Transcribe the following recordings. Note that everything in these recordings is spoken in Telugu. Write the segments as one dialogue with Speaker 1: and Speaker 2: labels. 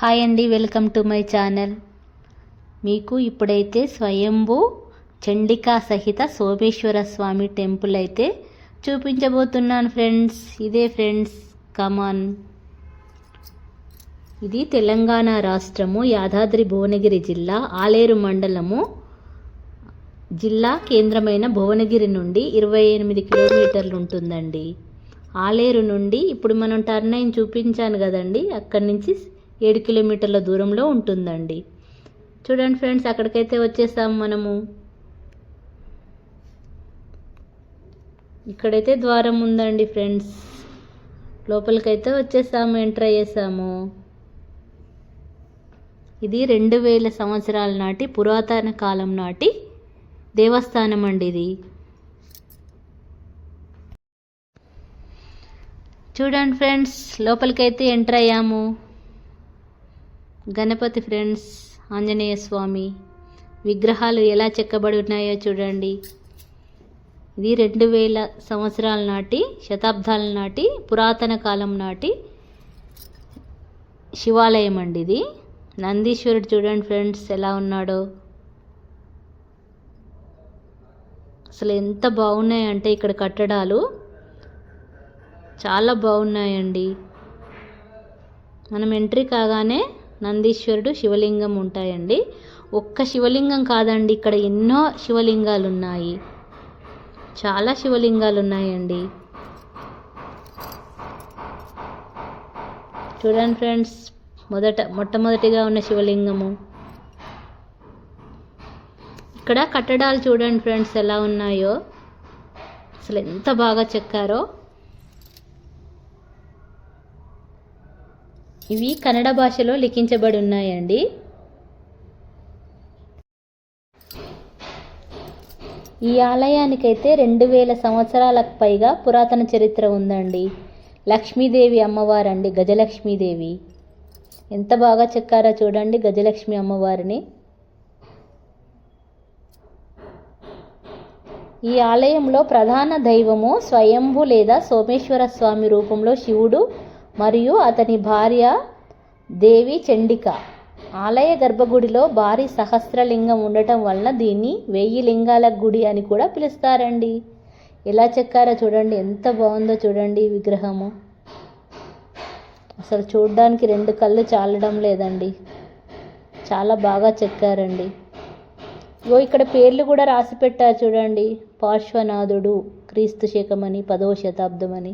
Speaker 1: హాయ్ అండి వెల్కమ్ టు మై ఛానల్ మీకు ఇప్పుడైతే స్వయంభూ చండికా సహిత సోమేశ్వర స్వామి టెంపుల్ అయితే చూపించబోతున్నాను ఫ్రెండ్స్. ఇదే ఫ్రెండ్స్ కమాన్ ఇది తెలంగాణ రాష్ట్రము యాదాద్రి భువనగిరి జిల్లా ఆలేరు మండలము జిల్లా కేంద్రమైన భువనగిరి నుండి ఇరవై ఎనిమిది కిలోమీటర్లు ఉంటుందండి. ఆలేరు నుండి ఇప్పుడు మనం టర్న్ అయిన చూపించాను కదండి అక్కడి నుంచి ఏడు కిలోమీటర్ల దూరంలో ఉంటుందండి. చూడండి ఫ్రెండ్స్ అక్కడికైతే వచ్చేసాము మనము. ఇక్కడైతే ద్వారం ఉందండి ఫ్రెండ్స్. లోపలికైతే వచ్చేసాము ఎంటర్ అయ్యేసాము. ఇది రెండు వేల సంవత్సరాల నాటి పురాతన కాలం నాటి దేవస్థానం అండి ఇది. చూడండి ఫ్రెండ్స్ లోపలికైతే ఎంటర్ అయ్యాము. గణపతి ఫ్రెండ్స్ ఆంజనేయ స్వామి విగ్రహాలు ఎలా చెక్కబడి ఉన్నాయో చూడండి. ఇది రెండు వేల సంవత్సరాల నాటి శతాబ్దాల నాటి పురాతన కాలం నాటి శివాలయం అండి ఇది. నందీశ్వరుడు చూడండి ఫ్రెండ్స్ ఎలా ఉన్నాడో. అసలు ఎంత బాగున్నాయంటే ఇక్కడ కట్టడాలు. చాలా బాగున్నాయండి. మనం ఎంట్రీ కాగానే నందీశ్వరుడు శివలింగం ఉంటాయండి. ఒక్క శివలింగం కాదండి ఇక్కడ ఎన్నో శివలింగాలు ఉన్నాయి చాలా శివలింగాలు ఉన్నాయండి చూడండి ఫ్రెండ్స్ మొదట మొట్టమొదటిగా ఉన్న శివలింగము. ఇక్కడ కట్టడాలు చూడండి ఫ్రెండ్స్ ఎలా ఉన్నాయో. అసలు ఎంత బాగా చెక్కారో. ఇవి కన్నడ భాషలో లిఖించబడి ఉన్నాయండి ఈ ఆలయానికైతే రెండు వేల సంవత్సరాలకు పైగా పురాతన చరిత్ర ఉందండి. లక్ష్మీదేవి అమ్మవారండి గజలక్ష్మీదేవి. ఎంత బాగా చెక్కారో చూడండి గజలక్ష్మి అమ్మవారిని. ఈ ఆలయంలో ప్రధాన దైవము స్వయంభు లేదా సోమేశ్వర స్వామి రూపంలో శివుడు మరియు అతని భార్య దేవి చండిక. ఆలయ గర్భగుడిలో భారీ సహస్రలింగం ఉండటం వలన దీన్ని వెయ్యి లింగాల గుడి అని కూడా పిలుస్తారండి. ఎలా చెక్కారో చూడండి. ఎంత బాగుందో చూడండి విగ్రహము. అసలు చూడడానికి రెండు కళ్ళు చాలడం లేదండి. చాలా బాగా చెక్కారండి. ఓ ఇక్కడ పేర్లు కూడా రాసి పెట్టారు చూడండి. పార్శ్వనాథుడు క్రీస్తు శకమని పదవ శతాబ్దం అని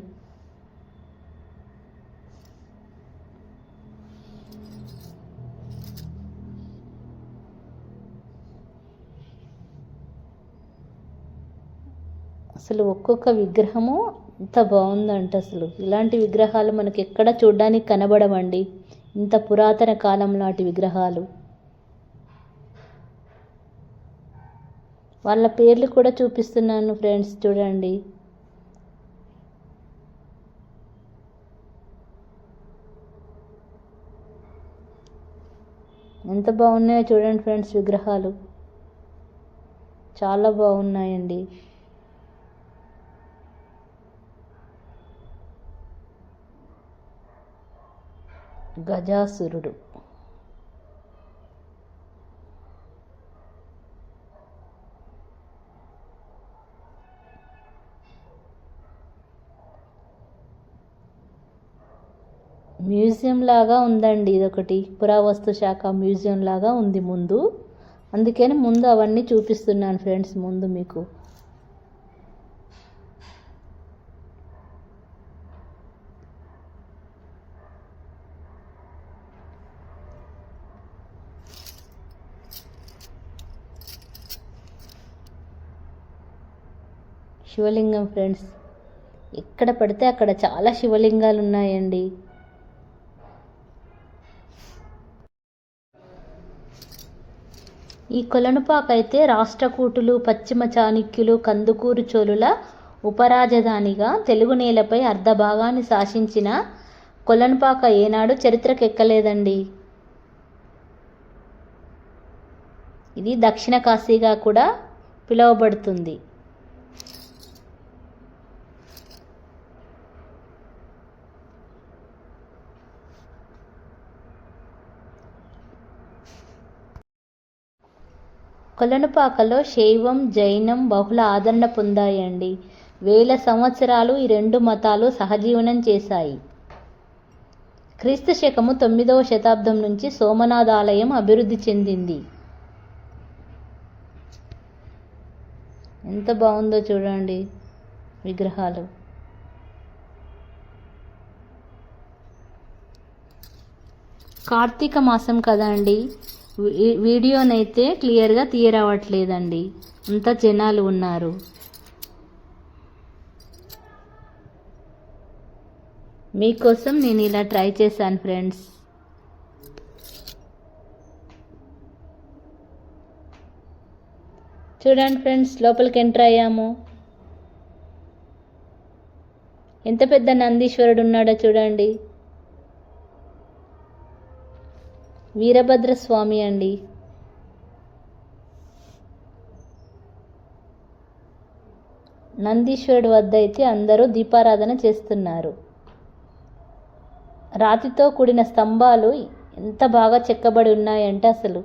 Speaker 1: అసలు ఒక్కొక్క విగ్రహము ఎంత బాగుందంట అసలు. ఇలాంటి విగ్రహాలు మనకి ఎక్కడ చూడడానికి కనబడవండి. ఇంత పురాతన కాలం నాటి విగ్రహాలు. వాళ్ళ పేర్లు కూడా చూపిస్తున్నాను ఫ్రెండ్స్ చూడండి. ఎంత బాగున్నాయో చూడండి ఫ్రెండ్స్ విగ్రహాలు. చాలా బాగున్నాయండి. గజాసురుడు. మ్యూజియం లాగా ఉందండి ఇదొకటి. పురావస్తు శాఖ మ్యూజియం లాగా ఉంది ముందు. అందుకని ముందు అవన్నీ చూపిస్తున్నాను ఫ్రెండ్స్ ముందు మీకు. శివలింగం ఫ్రెండ్స్. ఎక్కడ పడితే అక్కడ చాలా శివలింగాలు ఉన్నాయండి ఈ కొలనుపాకైతే రాష్ట్రకూటులు పశ్చిమ చాణుక్యులు కందుకూరు చోళుల ఉపరాజధానిగా తెలుగు నేలపై అర్ధ భాగాన్ని శాసించిన కొలనుపాక ఏనాడు చరిత్రకెక్కలేదండి. ఇది దక్షిణ కాశీగా కూడా పిలువబడుతుంది. కొలనుపాకలో శైవం జైనం బహుళ ఆదరణ పొందాయండి. వేల సంవత్సరాలు ఈ రెండు మతాలు సహజీవనం చేశాయి. క్రీస్తు శకము తొమ్మిదవ శతాబ్దం నుంచి సోమనాథ ఆలయం అభివృద్ధి చెందింది. ఎంత బాగుందో చూడండి విగ్రహాలు. కార్తీక మాసం కదా అండి వీడియోనైతే క్లియర్గా తీయరావట్లేదండి. అంత జనాలు ఉన్నారు. మీకోసం నేను ఇలా ట్రై చేశాను ఫ్రెండ్స్. చూడండి ఫ్రెండ్స్ లోపలికి ఎంటర్ అయ్యాము. ఎంత పెద్ద నందీశ్వరుడు ఉన్నాడో చూడండి. వీరభద్ర స్వామి అండి. నందీశ్వరుడు వద్ద అయితే అందరూ దీపారాధన చేస్తున్నారు. రాతితో కూడిన స్తంభాలు ఎంత బాగా చెక్కబడి ఉన్నాయంటే అసలు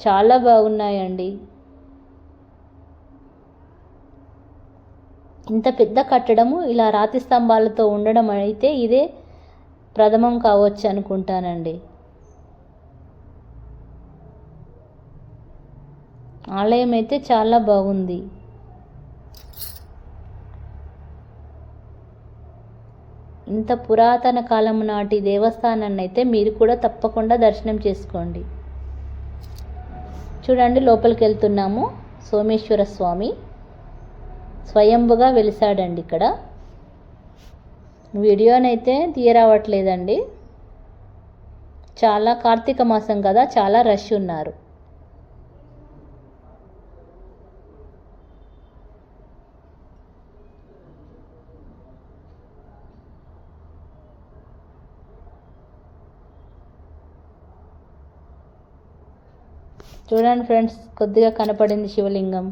Speaker 1: చాలా బాగున్నాయండి. ఇంత పెద్ద కట్టడము ఇలా రాతి స్తంభాలతో ఉండడం అయితే ఇదే ప్రథమం కావచ్చు అనుకుంటానండి. ఆలయం అయితే చాలా బాగుంది. ఇంత పురాతన కాలం నాటి దేవస్థానాన్ని అయితే మీరు కూడా తప్పకుండా దర్శనం చేసుకోండి. చూడండి లోపలికి వెళ్తున్నాము సోమేశ్వర స్వామి స్వయంభుగా వెలిసాడండి ఇక్కడ. వీడియోనైతే తీయరావట్లేదండి. చాలా కార్తీక మాసం కదా చాలా రష్ ఉన్నారు. చూడండి ఫ్రెండ్స్ కొద్దిగా కనపడింది శివలింగం.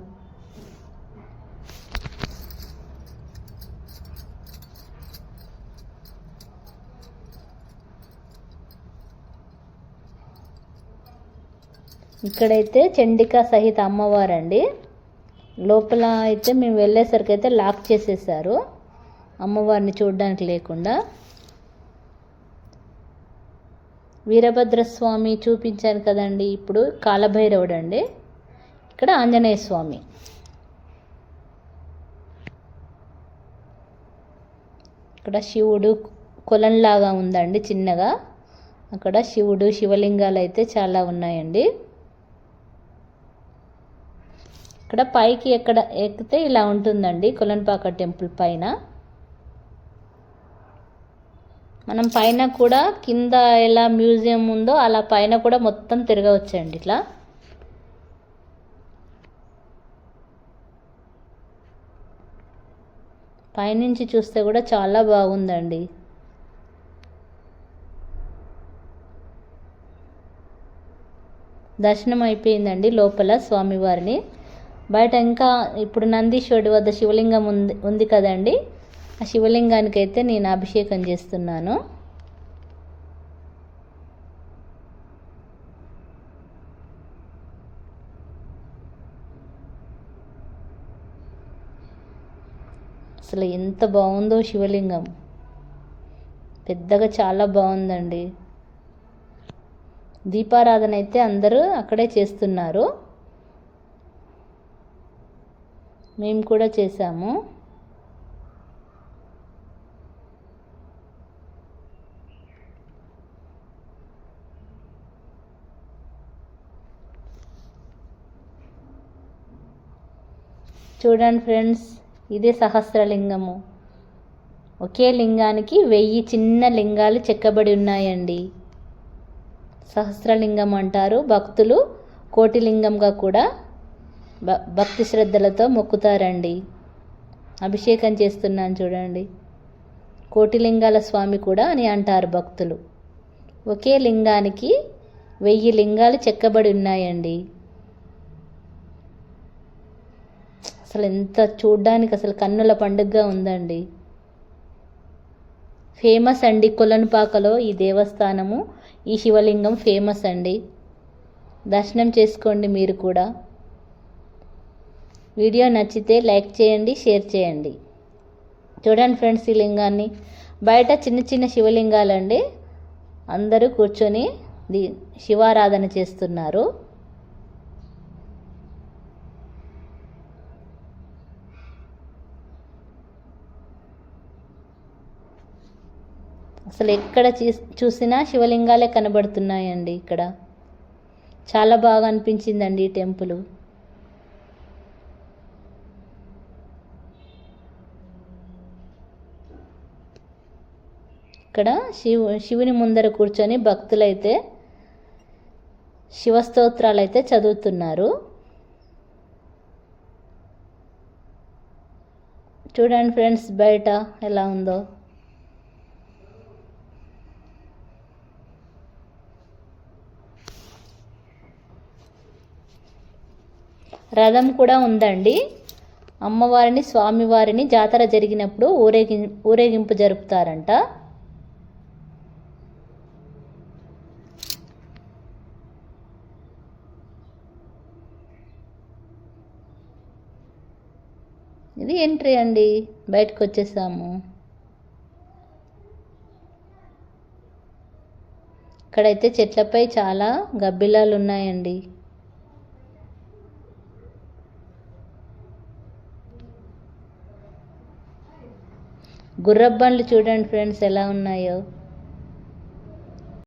Speaker 1: ఇక్కడైతే చండికా సహిత అమ్మవారండి. లోపల అయితే మేము వెళ్ళేసరికి అయితే లాక్ చేసేసారు. అమ్మవారిని చూడడానికి లేకుండా. వీరభద్రస్వామి చూపించాను కదండి. ఇప్పుడు కాలభైరవుడు అండి. ఇక్కడ ఆంజనేయ స్వామి. ఇక్కడ శివుడు కొలంలాగా ఉందండి చిన్నగా. అక్కడ శివుడు శివలింగాలు అయితే చాలా ఉన్నాయండి. ఇక్కడ పైకి ఎక్కడ ఎక్కితే ఇలా ఉంటుందండి కొలన్పాక టెంపుల్ పైన. మనం పైన కూడా కింద ఎలా మ్యూజియం ఉందో అలా పైన కూడా మొత్తం తిరగవచ్చండి ఇట్లా. పైనుంచి చూస్తే కూడా చాలా బాగుందండి. దర్శనం అయిపోయిందండి లోపల స్వామివారిని. బయట ఇంకా ఇప్పుడు నందీశ్వరుడి వద్ద శివలింగం ఉంది ఉంది కదండి. ఆ శివలింగానికి అయితే నేను అభిషేకం చేస్తున్నాను. అసలు ఎంత బాగుందో శివలింగం. పెద్దగా చాలా బాగుందండి. దీపారాధన అయితే అందరూ అక్కడే చేస్తున్నారు. మేము కూడా చేసాము చూడండి ఫ్రెండ్స్ ఇదే సహస్రలింగము. ఒకే లింగానికి వెయ్యి చిన్న లింగాలు చెక్కబడి ఉన్నాయండి. సహస్రలింగం అంటారు. భక్తులు కోటిలింగంగా కూడా భ భక్తి శ్రద్ధలతో మొక్కుతారండి. అభిషేకం చేస్తున్నాను చూడండి. కోటిలింగాల స్వామి కూడా అని అంటారు భక్తులు. ఒకే లింగానికి వెయ్యి లింగాలు చెక్కబడి ఉన్నాయండి. అసలు ఎంత చూడ్డానికి అసలు కన్నుల పండుగగా ఉందండి. ఫేమస్ అండి కొలనుపాకలో ఈ దేవస్థానము. ఈ శివలింగం ఫేమస్ అండి. దర్శనం చేసుకోండి మీరు కూడా. వీడియో నచ్చితే లైక్ చేయండి షేర్ చేయండి. చూడండి ఫ్రెండ్స్ ఈ లింగాన్ని. బయట చిన్న చిన్న శివలింగాలండి. అందరూ కూర్చొని ది శివారాధన చేస్తున్నారు. అసలు ఎక్కడ చూ చూసినా శివలింగాలే కనబడుతున్నాయండి ఇక్కడ. చాలా బాగా అనిపించిందండి ఈ టెంపుల్. ఇక్కడ శివు శివుని ముందర కూర్చొని భక్తులైతే శివస్తోత్రాలు అయితే చదువుతున్నారు. చూడండి ఫ్రెండ్స్ బయట ఎలా ఉందో. రథం కూడా ఉందండి. అమ్మవారిని స్వామివారిని జాతర జరిగినప్పుడు ఊరేగి ఊరేగింపు జరుపుతారంట. ఇది ఎంట్రీ అండి. బయటకు వచ్చేసాము. ఇక్కడైతే చెట్లపై చాలా గబ్బిలాలు ఉన్నాయండి గుర్రబ్బండ్లు చూడండి ఫ్రెండ్స్ ఎలా ఉన్నాయో.